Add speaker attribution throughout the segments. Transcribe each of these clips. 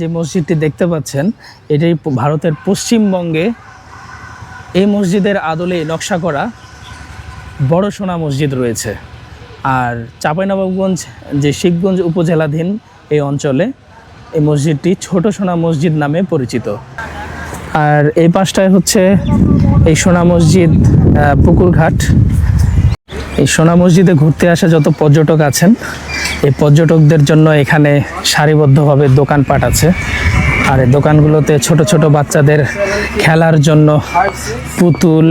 Speaker 1: যে মসজিদটি দেখতে পাচ্ছেন এটি ভারতের পশ্চিমবঙ্গে এই মসজিদের আদলে নকশা করা বড় সোনা মসজিদ রয়েছে আর চাঁপাইনবাবগঞ্জ যে শিবগঞ্জ উপজেলাধীন এই অঞ্চলে এই মসজিদটি ছোট সোনা মসজিদ নামে পরিচিত আর এই পাশটায় হচ্ছে এই সোনা মসজিদ পুকুরঘাট এই সোনা মসজিদে ঘুরতে আসা যত পর্যটক আছেন এই পর্যটকদের জন্য এখানে সারিবদ্ধভাবে দোকানপাট আছে আর এই দোকানগুলোতে ছোট ছোট বাচ্চাদের খেলার জন্য পুতুল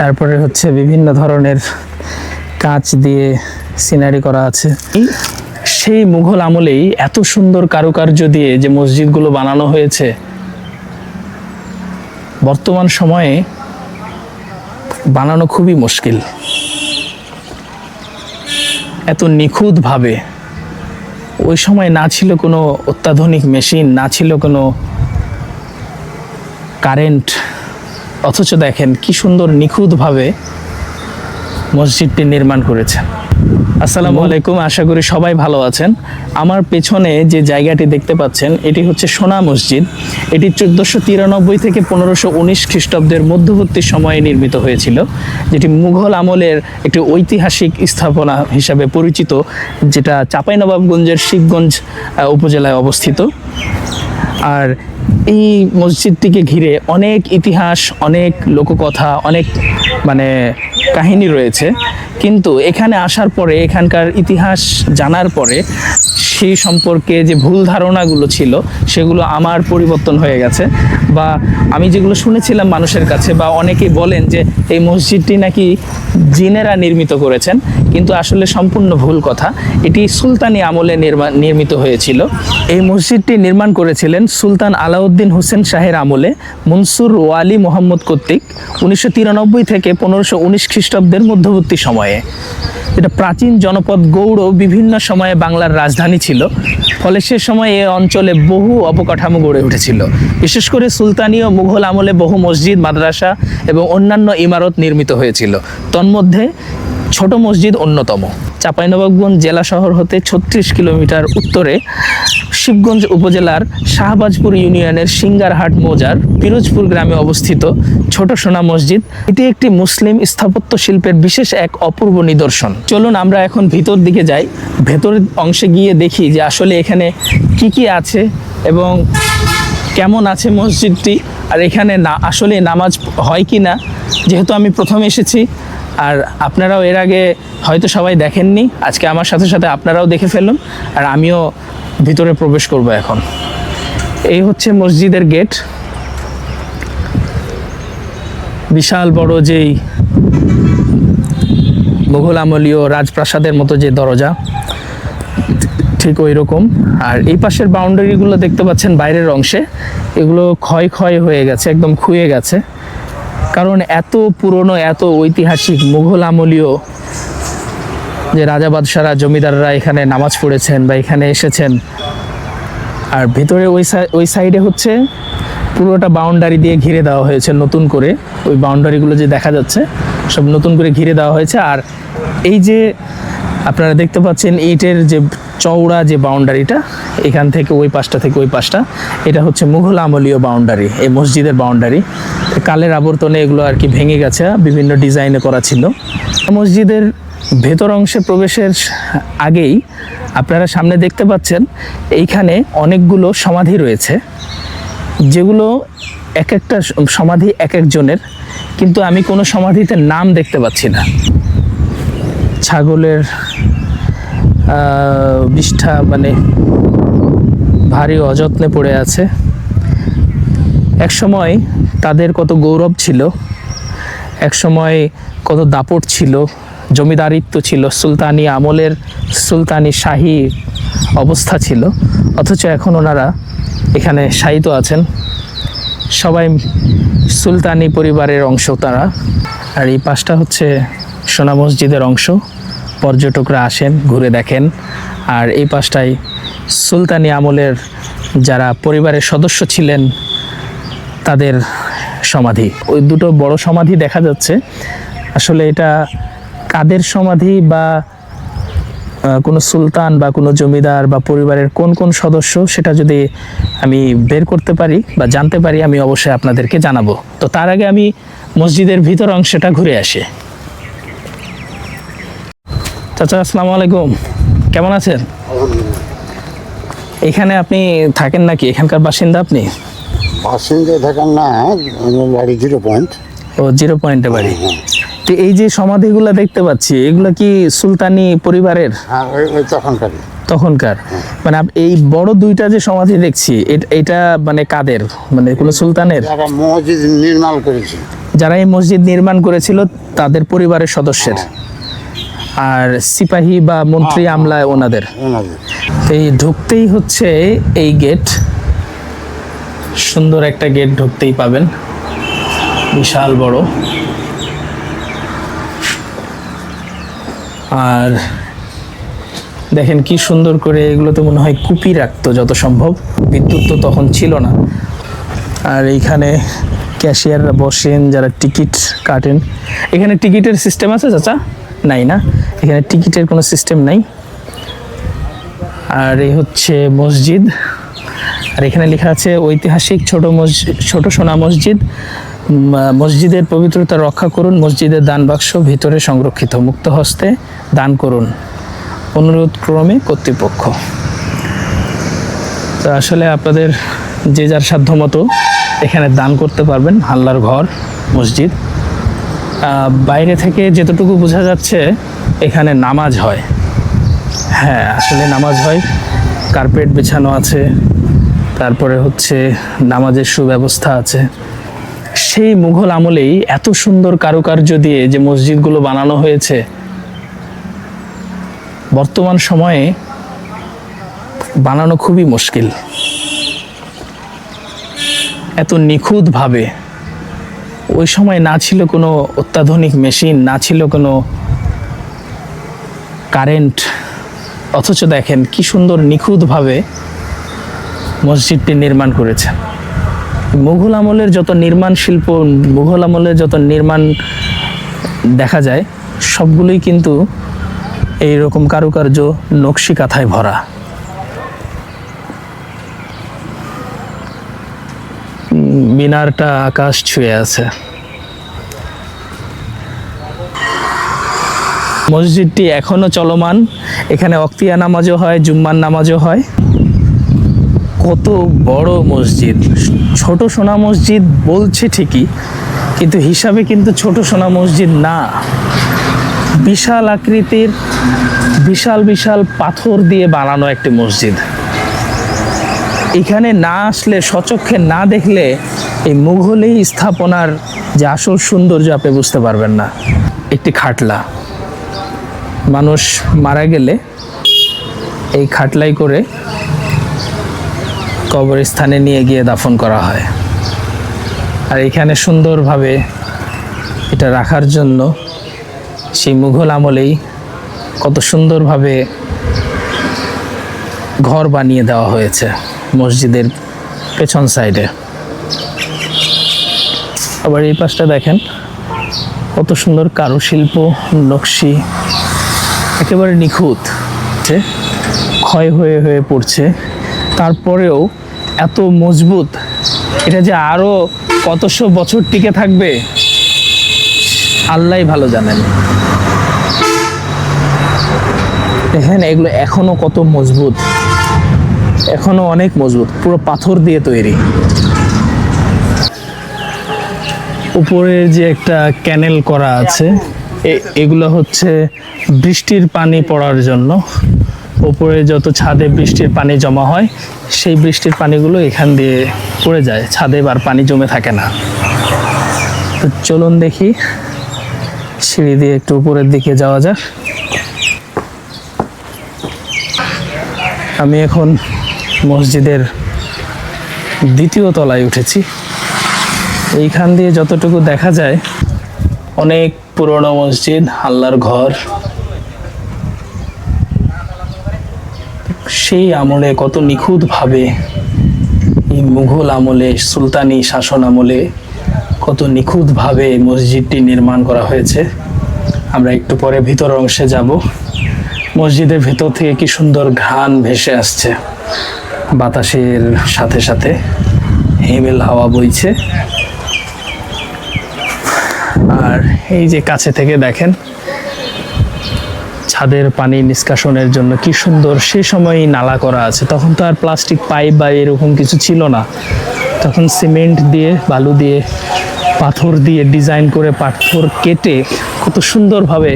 Speaker 1: তারপরে হচ্ছে বিভিন্ন ধরনের কাঁচ দিয়ে সিনারি করা আছে সেই মুঘল আমলেই এত সুন্দর কারুকার্য দিয়ে যে মসজিদগুলো বানানো হয়েছে বর্তমান সময়ে বানানো খুবই মুশকিল এত নিখুঁতভাবে ওই সময় না ছিল কোনো অত্যাধুনিক মেশিন না ছিল কোনো কারেন্ট অথচ দেখেন কি সুন্দর নিখুঁতভাবে মসজিদটি নির্মাণ করেছেন আসসালামু আলাইকুম আশা করি সবাই ভালো আছেন আমার পেছনে যে জায়গাটি দেখতে পাচ্ছেন এটি হচ্ছে সোনা মসজিদ এটি চোদ্দোশো তিরানব্বই থেকে পনেরোশো উনিশ খ্রিস্টাব্দের মধ্যবর্তী সময়ে নির্মিত হয়েছিল যেটি মুঘল আমলের একটি ঐতিহাসিক স্থাপনা হিসাবে পরিচিত যেটা চাঁপাইনবাবগঞ্জের শিবগঞ্জ উপজেলায় অবস্থিত আর এই মসজিদটিকে ঘিরে অনেক ইতিহাস অনেক লোককথা অনেক মানে কাহিনী রয়েছে কিন্তু এখানে আসার পরে এখানকার ইতিহাস জানার পরে সেই সম্পর্কে যে ভুল ধারণাগুলো ছিল সেগুলো আমার পরিবর্তন হয়ে গেছে বা আমি যেগুলো শুনেছিলাম মানুষের কাছে বা অনেকেই বলেন যে এই মসজিদটি নাকি জিনেরা নির্মিত করেছেন কিন্তু আসলে সম্পূর্ণ ভুল কথা এটি সুলতানি আমলে নির্মিত হয়েছিল এই মসজিদটি নির্মাণ করেছিলেন সুলতান আলাউদ্দিন হোসেন শাহের আমলে মনসুর ওয়ালি মোহাম্মদ কর্তৃক উনিশশো থেকে পনেরোশো উনিশ খ্রিস্টাব্দের মধ্যবর্তী সময়ে এটা প্রাচীন জনপদ গৌড় বিভিন্ন সময়ে বাংলার রাজধানী ছিল ফলে সে সময় এ অঞ্চলে বহু অবকাঠামো গড়ে উঠেছিল বিশেষ করে সুলতানি ও মুঘল আমলে বহু মসজিদ মাদ্রাসা এবং অন্যান্য ইমারত নির্মিত হয়েছিল তন্মধ্যে ছোট মসজিদ অন্যতম চাঁপাইনবাবগঞ্জ জেলা শহর হতে ছত্রিশ কিলোমিটার উত্তরে শিবগঞ্জ উপজেলার শাহবাজপুর ইউনিয়নের সিঙ্গারহাট মৌজার পিরোজপুর গ্রামে অবস্থিত ছোট সোনা মসজিদ এটি একটি মুসলিম স্থাপত্য শিল্পের বিশেষ এক অপূর্ব নিদর্শন চলুন আমরা এখন ভিতর দিকে যাই ভেতরের অংশে গিয়ে দেখি যে আসলে এখানে কি কি আছে এবং কেমন আছে মসজিদটি আর এখানে না আসলে নামাজ হয় কি না যেহেতু আমি প্রথম এসেছি আর আপনারাও এর আগে হয়তো সবাই দেখেননি আজকে আমার সাথে সাথে আপনারাও দেখে ফেলুন আর আমিও ভিতরে প্রবেশ করব এখন এই হচ্ছে মসজিদের গেট বিশাল বড় যেই মুঘল আমলীয় রাজপ্রাসাদের মতো যে দরজা ঠিক ওই রকম আর এই পাশের বাউন্ডারিগুলো দেখতে পাচ্ছেন বাইরের অংশে এগুলো ক্ষয় ক্ষয় হয়ে গেছে একদম খুয়ে গেছে কারণ এত পুরনো এত ঐতিহাসিক মুঘল আমলীয় যে রাজা বাদশারা জমিদাররা এখানে নামাজ পড়েছেন বা এখানে এসেছেন আর ভেতরে ওই ওই সাইডে হচ্ছে পুরোটা বাউন্ডারি দিয়ে ঘিরে দেওয়া হয়েছে নতুন করে ওই বাউন্ডারিগুলো যে দেখা যাচ্ছে সব নতুন করে ঘিরে দেওয়া হয়েছে আর এই যে আপনারা দেখতে পাচ্ছেন ইটের যে চওড়া যে বাউন্ডারিটা এখান থেকে ওই পাশটা থেকে ওই পাশটা এটা হচ্ছে মুঘল আমলীয় বাউন্ডারি এই মসজিদের বাউন্ডারি কালের আবর্তনে এগুলো আর কি ভেঙে গেছে বিভিন্ন ডিজাইনে করা ছিল মসজিদের ভেতর অংশে প্রবেশের আগেই আপনারা সামনে দেখতে পাচ্ছেন এইখানে অনেকগুলো সমাধি রয়েছে যেগুলো এক একটা সমাধি এক একজনের কিন্তু আমি কোনো সমাধিতে নাম দেখতে পাচ্ছি না ছাগলের বিষ্ঠা মানে ভারী অযত্নে পড়ে আছে এক সময় তাদের কত গৌরব ছিল এক সময় কত দাপট ছিল জমিদারিত্ব ছিল সুলতানি আমলের সুলতানি শাহী অবস্থা ছিল অথচ এখন ওনারা এখানে শাহিত আছেন সবাই সুলতানি পরিবারের অংশ তারা আর এই পাশটা হচ্ছে সোনা মসজিদের অংশ পর্যটকরা আসেন ঘুরে দেখেন আর এই পাশটাই সুলতানি আমলের যারা পরিবারের সদস্য ছিলেন তাদের সমাধি ওই দুটো বড় সমাধি দেখা যাচ্ছে আসলে এটা কাদের সমাধি বা কোনো সুলতান বা কোনো জমিদার বা পরিবারের কোন কোন সদস্য সেটা যদি আমি বের করতে পারি বা জানতে পারি আমি অবশ্যই আপনাদেরকে জানাবো তো তার আগে আমি মসজিদের ভিতর অংশটা ঘুরে আসি চাচা আসসালামু আলাইকুম কেমন আছেন এখানে আপনি থাকেন নাকি এখানকার বাসিন্দা আপনি
Speaker 2: বাসিন্দা থাকেন না বাড়ি জিরো পয়েন্ট
Speaker 1: ও জিরো পয়েন্টে বাড়ি হ্যাঁ, হ্যাঁ। তো এই যে সমাধিগুলো দেখতে পাচ্ছি এগুলো কি সুলতানি পরিবারের
Speaker 2: হ্যাঁ, তখনকার
Speaker 1: তখনকার হ্যাঁ। মানে এই বড় দুইটা যে সমাধি দেখছি এটা মানে কাদের মানে কোন সুলতানের
Speaker 2: মসজিদ নির্মাণ করেছে
Speaker 1: যারা এই মসজিদ নির্মাণ করেছিল তাদের পরিবারের সদস্যের হ্যাঁ। আর সিপাহী বা মন্ত্রী আমলা ওনাদের এই ঢুকতেই হচ্ছে এই গেট সুন্দর একটা গেট ঢুকতেই পাবেন বিশাল বড় আর দেখেন কি সুন্দর করে এগুলো তো মনে হয় কুপি রাখতো যত সম্ভব বিদ্যুৎ তো তখন ছিল না আর এইখানে ক্যাশিয়াররা বসেন যারা টিকিট কাটেন এখানে টিকিটের সিস্টেম আছে চাচা নাই না এখানে টিকিটের কোনো সিস্টেম নাই আর এই হচ্ছে মসজিদ আর এখানে লেখা আছে ঐতিহাসিক ছোট মসজিদ ছোট সোনা মসজিদ মসজিদের পবিত্রতা রক্ষা করুন মসজিদের দান বাক্স ভিতরে সংরক্ষিত মুক্ত হস্তে দান করুন অনুরোধ ক্রমে কর্তৃপক্ষ তো আসলে আপনাদের যে যার সাধ্য মতো এখানে দান করতে পারবেন হাল্লার ঘর মসজিদ বাইরে থেকে যেতটুকু বোঝা যাচ্ছে এখানে নামাজ হয় হ্যাঁ আসলে নামাজ হয় কার্পেট বিছানো আছে তারপরে হচ্ছে নামাজের সুব্যবস্থা আছে সেই মুঘল আমলেই এত সুন্দর কারুকার্য দিয়ে যে মসজিদগুলো বানানো হয়েছে বর্তমান সময়ে বানানো খুবই মুশকিল এত নিখুঁতভাবে ওই সময় না ছিল কোনো অত্যাধুনিক মেশিন না ছিল কোনো কারেন্ট অথচ দেখেন কি সুন্দর নিখুঁতভাবে মসজিদটি নির্মাণ করেছে মুঘল আমলের যত নির্মাণ শিল্প মুঘল আমলের যত নির্মাণ দেখা যায় সবগুলোই কিন্তু এই রকম কারুকার্য নকশি কাঁথায় ভরা মিনারটা আকাশ ছুঁয়ে আছে মসজিদটি এখনও চলমান এখানে অক্তিয়া নামাজও হয় জুম্মার নামাজও হয় কত বড় মসজিদ ছোট সোনা মসজিদ বলছে ঠিকই কিন্তু হিসাবে কিন্তু ছোট সোনা মসজিদ না বিশাল আকৃতির বিশাল বিশাল পাথর দিয়ে বানানো একটি মসজিদ এখানে না আসলে সচক্ষে না দেখলে এই মুঘলি স্থাপনার যে আসল সৌন্দর্য আপনি বুঝতে পারবেন না একটি খাটলা মানুষ মারা গেলে এই খাটলাই করে কবরস্থানে নিয়ে গিয়ে দাফন করা হয় আর এখানে সুন্দরভাবে এটা রাখার জন্য সেই মুঘল আমলেই কত সুন্দরভাবে ঘর বানিয়ে দেওয়া হয়েছে মসজিদের পেছন সাইডে আবার এই পাশটা দেখেন কত সুন্দর কারুশিল্প নকশি একেবারে নিখুঁত যে ক্ষয় হয়ে হয়ে পড়ছে তারপরেও এত মজবুত এটা যে আরও কতশো বছর টিকে থাকবে আল্লাহ ভালো জানেন দেখেন এগুলো এখনো কত মজবুত এখনো অনেক মজবুত পুরো পাথর দিয়ে তৈরি উপরে যে একটা ক্যানেল করা আছে এগুলো হচ্ছে বৃষ্টির পানি পড়ার জন্য ওপরে যত ছাদে বৃষ্টির পানি জমা হয় সেই বৃষ্টির পানিগুলো এখান দিয়ে পড়ে যায় ছাদে আর পানি জমে থাকে না তো চলুন দেখি সিঁড়ি দিয়ে একটু উপরের দিকে যাওয়া যাক আমি এখন মসজিদের দ্বিতীয় তলায় উঠেছি এইখান দিয়ে যতটুকু দেখা যায় অনেক পুরনো মসজিদ হাল্লার ঘর সেই আমলে কত নিখুঁতভাবে এই মুঘল আমলে সুলতানি শাসন আমলে কত নিখুঁতভাবে মসজিদটি নির্মাণ করা হয়েছে আমরা একটু পরে ভিতর অংশে যাব মসজিদের ভেতর থেকে কি সুন্দর ঘ্রাণ ভেসে আসছে বাতাসের সাথে সাথে হেমেল হাওয়া বইছে আর এই যে কাছে থেকে দেখেন ছাদের পানি নিষ্কাশনের জন্য কি সুন্দর সে সময়ই নালা করা আছে তখন তো আর প্লাস্টিক পাইপ বা এরকম কিছু ছিল না তখন সিমেন্ট দিয়ে বালু দিয়ে পাথর দিয়ে ডিজাইন করে পাথর কেটে কত সুন্দরভাবে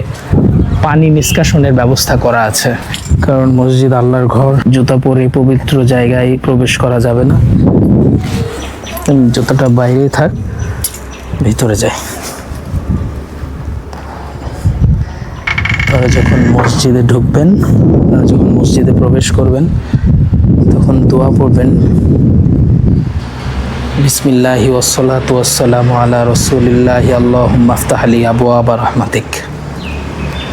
Speaker 1: পানি নিষ্কাশনের ব্যবস্থা করা আছে কারণ মসজিদ আল্লাহর ঘর জুতা পরে পবিত্র জায়গায় প্রবেশ করা যাবে না জুতাটা বাইরেই থাক ভিতরে যায় আপনারা যখন মসজিদে ঢুকবেন আপনারা যখন মসজিদে প্রবেশ করবেন তখন দোয়া পড়বেন বিসমিল্লাহি ওসলাত ওয়াসালাম আল্লাহ রসুলিল্লাহ আল্লাহ মাফতাহ আলী আবু আবা রহমাতিক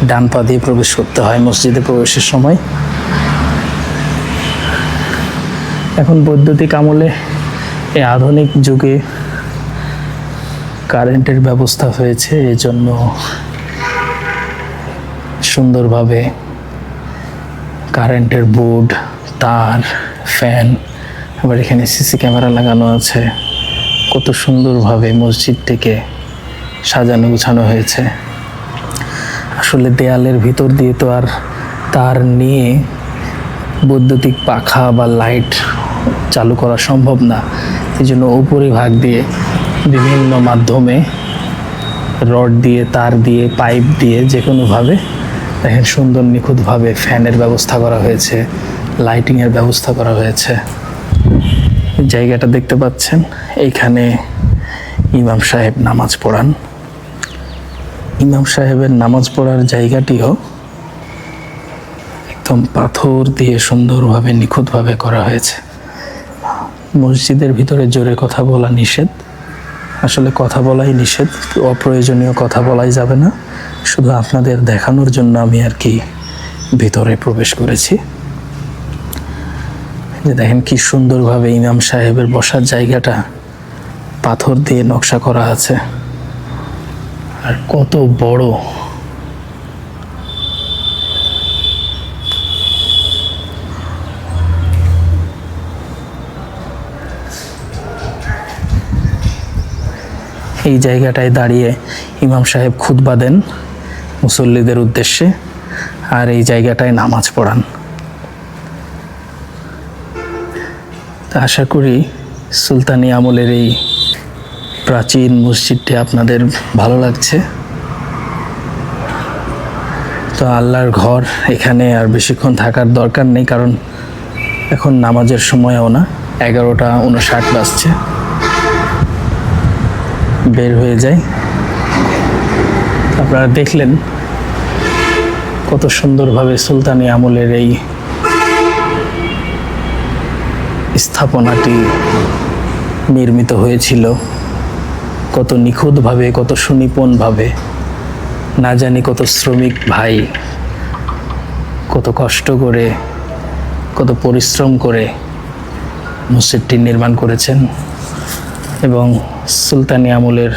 Speaker 1: ডান পা দিয়ে প্রবেশ করতে হয় মসজিদে প্রবেশের সময় এখন বৈদ্যুতিক আমলে এই আধুনিক যুগে কারেন্টের ব্যবস্থা হয়েছে এজন্য সুন্দরভাবে কারেন্টের বোর্ড তার ফ্যান আবার এখানে সিসি ক্যামেরা লাগানো আছে কত সুন্দরভাবে মসজিদটিকে সাজানো গুছানো হয়েছে আসলে দেয়ালের ভিতর দিয়ে তো আর তার নিয়ে বৈদ্যুতিক পাখা বা লাইট চালু করা সম্ভব না এই জন্য ভাগ দিয়ে বিভিন্ন মাধ্যমে রড দিয়ে তার দিয়ে পাইপ দিয়ে যে কোনোভাবে দেখেন সুন্দর নিখুঁতভাবে ফ্যানের ব্যবস্থা করা হয়েছে লাইটিংয়ের ব্যবস্থা করা হয়েছে জায়গাটা দেখতে পাচ্ছেন এইখানে ইমাম সাহেব নামাজ পড়ান ইমাম সাহেবের নামাজ পড়ার জায়গাটিও একদম পাথর দিয়ে সুন্দরভাবে নিখুঁতভাবে করা হয়েছে মসজিদের ভিতরে জোরে কথা বলা নিষেধ আসলে কথা বলাই নিষেধ অপ্রয়োজনীয় কথা বলাই যাবে না শুধু আপনাদের দেখানোর জন্য আমি আর কি ভিতরে প্রবেশ করেছি যে দেখেন কি সুন্দরভাবে ইমাম সাহেবের বসার জায়গাটা পাথর দিয়ে নকশা করা আছে আর কত বড় এই জায়গাটায় দাঁড়িয়ে ইমাম সাহেব খুদ্ দেন মুসল্লিদের উদ্দেশ্যে আর এই জায়গাটায় নামাজ পড়ান আশা করি সুলতানি আমলের এই প্রাচীন মসজিদটি আপনাদের ভালো লাগছে তো আল্লাহর ঘর এখানে আর বেশিক্ষণ থাকার দরকার নেই কারণ এখন নামাজের সময়ও না এগারোটা উনষাট বাজছে বের হয়ে যায় আপনারা দেখলেন কত সুন্দরভাবে সুলতানি আমলের এই স্থাপনাটি নির্মিত হয়েছিল কত নিখুঁতভাবে কত সুনিপুণভাবে না জানি কত শ্রমিক ভাই কত কষ্ট করে কত পরিশ্রম করে মসজিদটি নির্মাণ করেছেন এবং সুলতানি আমলের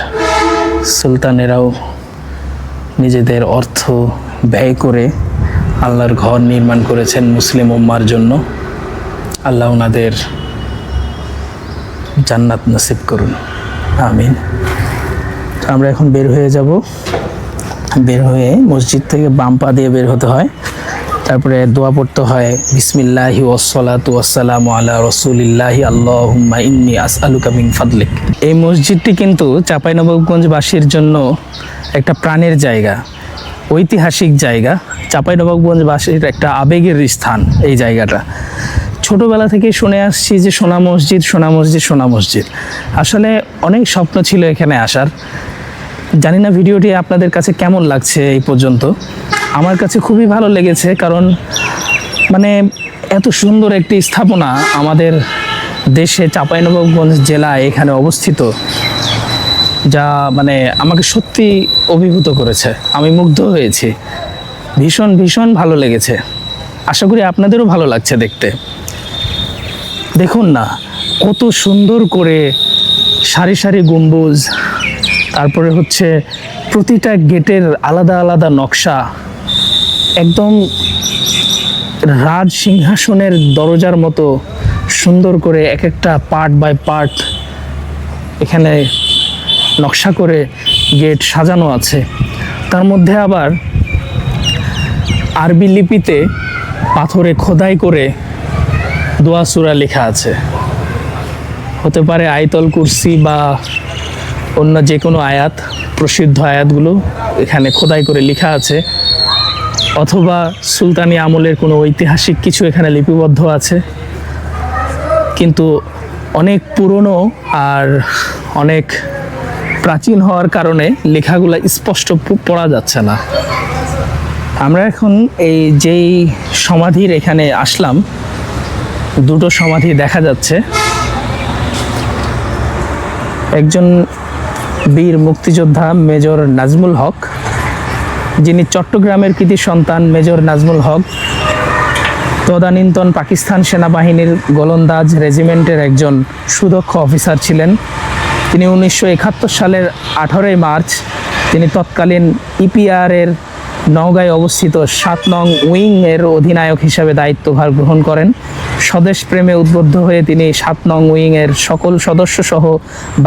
Speaker 1: সুলতানেরাও নিজেদের অর্থ ব্যয় করে আল্লাহর ঘর নির্মাণ করেছেন মুসলিম উম্মার জন্য আল্লাহ ওনাদের জান্নাত নসিব করুন আমিন আমরা এখন বের হয়ে যাব বের হয়ে মসজিদ থেকে বাম পা দিয়ে বের হতে হয় তারপরে দোয়া পড়তে হয় বিসমিল্লাহি ওসলাতু আসসালাম আলা রসুলিল্লাহি আল্লাহুম্মা ইন্নি আসআলুকা মিন ফাদলিক এই মসজিদটি কিন্তু চাঁপাইনবাবগঞ্জবাসীর জন্য একটা প্রাণের জায়গা ঐতিহাসিক জায়গা চাঁপাইনবাবগঞ্জবাসীর একটা আবেগের স্থান এই জায়গাটা ছোটোবেলা থেকে শুনে আসছি যে সোনা মসজিদ সোনা মসজিদ সোনা মসজিদ আসলে অনেক স্বপ্ন ছিল এখানে আসার জানি না ভিডিওটি আপনাদের কাছে কেমন লাগছে এই পর্যন্ত আমার কাছে খুবই ভালো লেগেছে কারণ মানে এত সুন্দর একটি স্থাপনা আমাদের দেশে চাঁপাইনবাবগঞ্জ জেলায় এখানে অবস্থিত যা মানে আমাকে সত্যি অভিভূত করেছে আমি মুগ্ধ হয়েছি ভীষণ ভীষণ ভালো লেগেছে আশা করি আপনাদেরও ভালো লাগছে দেখতে দেখুন না কত সুন্দর করে সারি সারি গম্বুজ তারপরে হচ্ছে প্রতিটা গেটের আলাদা আলাদা নকশা একদম রাজ সিংহাসনের দরজার মতো সুন্দর করে এক একটা পার্ট বাই পার্ট এখানে নকশা করে গেট সাজানো আছে তার মধ্যে আবার আরবি লিপিতে পাথরে খোদাই করে দোয়াসুরা লেখা আছে হতে পারে আয়তল কুরসি বা অন্য যে কোনো আয়াত প্রসিদ্ধ আয়াতগুলো এখানে খোদাই করে লেখা আছে অথবা সুলতানি আমলের কোনো ঐতিহাসিক কিছু এখানে লিপিবদ্ধ আছে কিন্তু অনেক পুরনো আর অনেক প্রাচীন হওয়ার কারণে লেখাগুলো স্পষ্ট পড়া যাচ্ছে না আমরা এখন এই যেই সমাধির এখানে আসলাম দুটো সমাধি দেখা যাচ্ছে একজন বীর মুক্তিযোদ্ধা মেজর নাজমুল হক যিনি চট্টগ্রামের কৃতি সন্তান মেজর নাজমুল হক তদানীন্তন পাকিস্তান সেনাবাহিনীর গোলন্দাজ রেজিমেন্টের একজন সুদক্ষ অফিসার ছিলেন তিনি উনিশশো সালের আঠারোই মার্চ তিনি তৎকালীন ইপিআরের নওগাঁয় অবস্থিত সাত নং উইং এর অধিনায়ক হিসাবে দায়িত্বভার গ্রহণ করেন স্বদেশ প্রেমে উদ্বুদ্ধ হয়ে তিনি সাত নং উইং এর সকল সদস্য সহ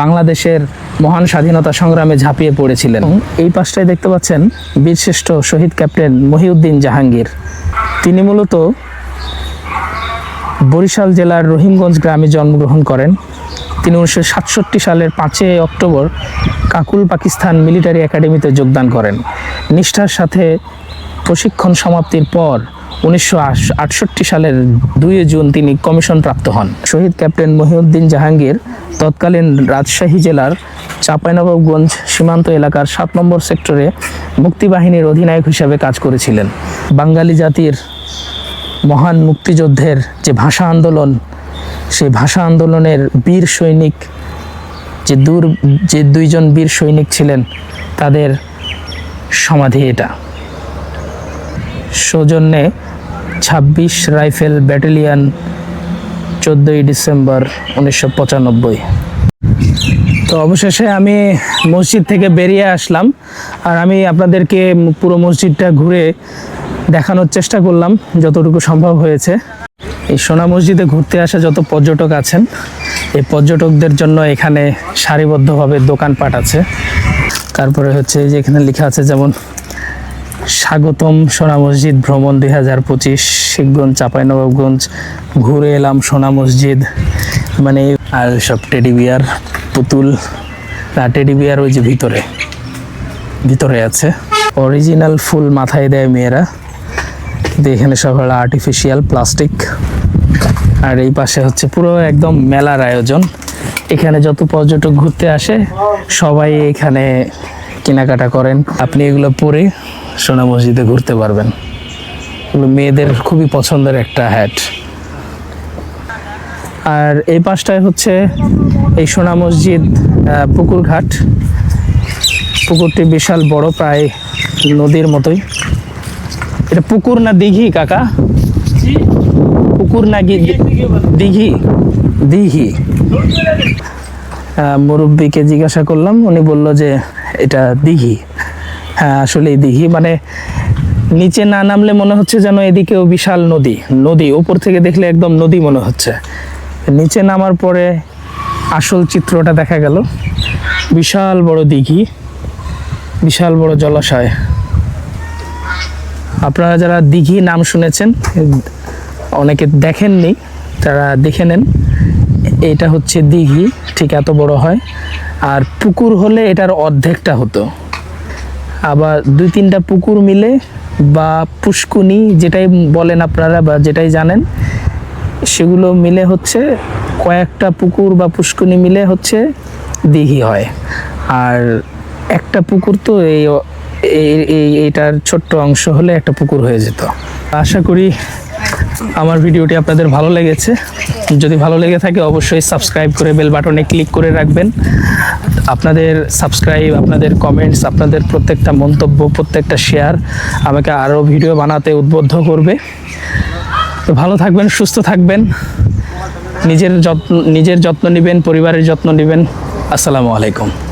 Speaker 1: বাংলাদেশের মহান স্বাধীনতা সংগ্রামে ঝাঁপিয়ে পড়েছিলেন এই পাশটায় দেখতে পাচ্ছেন বীরশ্রেষ্ঠ শহীদ ক্যাপ্টেন মহিউদ্দিন জাহাঙ্গীর তিনি মূলত বরিশাল জেলার রহিমগঞ্জ গ্রামে জন্মগ্রহণ করেন তিনি উনিশশো সালের পাঁচই অক্টোবর কাকুল পাকিস্তান মিলিটারি একাডেমিতে যোগদান করেন নিষ্ঠার সাথে প্রশিক্ষণ সমাপ্তির পর উনিশশো সালের দুই জুন তিনি কমিশন প্রাপ্ত হন শহীদ ক্যাপ্টেন মহিউদ্দিন জাহাঙ্গীর তৎকালীন রাজশাহী জেলার চাঁপাইনবাবগঞ্জ সীমান্ত এলাকার সাত নম্বর সেক্টরে মুক্তিবাহিনীর অধিনায়ক হিসাবে কাজ করেছিলেন বাঙালি জাতির মহান মুক্তিযুদ্ধের যে ভাষা আন্দোলন সেই ভাষা আন্দোলনের বীর সৈনিক যে দূর যে দুইজন বীর সৈনিক ছিলেন তাদের সমাধি এটা সৌজন্যে ছাব্বিশ রাইফেল ব্যাটালিয়ান চোদ্দোই ডিসেম্বর উনিশশো পঁচানব্বই তো অবশেষে আমি মসজিদ থেকে বেরিয়ে আসলাম আর আমি আপনাদেরকে পুরো মসজিদটা ঘুরে দেখানোর চেষ্টা করলাম যতটুকু সম্ভব হয়েছে এই সোনা মসজিদে ঘুরতে আসা যত পর্যটক আছেন এই পর্যটকদের জন্য এখানে সারিবদ্ধভাবে দোকানপাট আছে তারপরে হচ্ছে যে এখানে লেখা আছে যেমন স্বাগতম সোনা মসজিদ ভ্রমণ দুই হাজার পঁচিশ শিখগঞ্জ চাঁপাইনবাবগঞ্জ ঘুরে এলাম সোনা মসজিদ মানে আর সব টেডি বিয়ার পুতুল না টেডি বিয়ার ওই যে ভিতরে ভিতরে আছে অরিজিনাল ফুল মাথায় দেয় মেয়েরা কিন্তু এখানে সব আর্টিফিশিয়াল প্লাস্টিক আর এই পাশে হচ্ছে পুরো একদম মেলার আয়োজন এখানে যত পর্যটক ঘুরতে আসে সবাই এখানে কেনাকাটা করেন আপনি এগুলো পরে সোনা মসজিদে ঘুরতে পারবেন এগুলো মেয়েদের খুবই পছন্দের একটা হ্যাট আর এই পাশটায় হচ্ছে এই সোনা মসজিদ পুকুর ঘাট পুকুরটি বিশাল বড় প্রায় নদীর মতোই এটা পুকুর না দিঘি কাকা পুকুর নাকি দিঘি দিঘি মুরব্বীকে জিজ্ঞাসা করলাম উনি বলল যে এটা দিঘি হ্যাঁ আসলে দিঘি মানে নিচে না নামলে মনে হচ্ছে যেন এদিকেও বিশাল নদী নদী ওপর থেকে দেখলে একদম নদী মনে হচ্ছে নিচে নামার পরে আসল চিত্রটা দেখা গেল বিশাল বড় দিঘি বিশাল বড় জলাশয় আপনারা যারা দিঘি নাম শুনেছেন অনেকে দেখেননি তারা দেখে নেন এটা হচ্ছে দিঘি ঠিক এত বড় হয় আর পুকুর হলে এটার অর্ধেকটা হতো আবার দুই তিনটা পুকুর মিলে বা পুষ্কুনি যেটাই বলেন আপনারা বা যেটাই জানেন সেগুলো মিলে হচ্ছে কয়েকটা পুকুর বা পুষ্কুনি মিলে হচ্ছে দিঘি হয় আর একটা পুকুর তো এই এইটার ছোট্ট অংশ হলে একটা পুকুর হয়ে যেত আশা করি আমার ভিডিওটি আপনাদের ভালো লেগেছে যদি ভালো লেগে থাকে অবশ্যই সাবস্ক্রাইব করে বেল বাটনে ক্লিক করে রাখবেন আপনাদের সাবস্ক্রাইব আপনাদের কমেন্টস আপনাদের প্রত্যেকটা মন্তব্য প্রত্যেকটা শেয়ার আমাকে আরও ভিডিও বানাতে উদ্বুদ্ধ করবে তো ভালো থাকবেন সুস্থ থাকবেন নিজের যত্ন নিজের যত্ন নেবেন পরিবারের যত্ন নেবেন আসসালামু আলাইকুম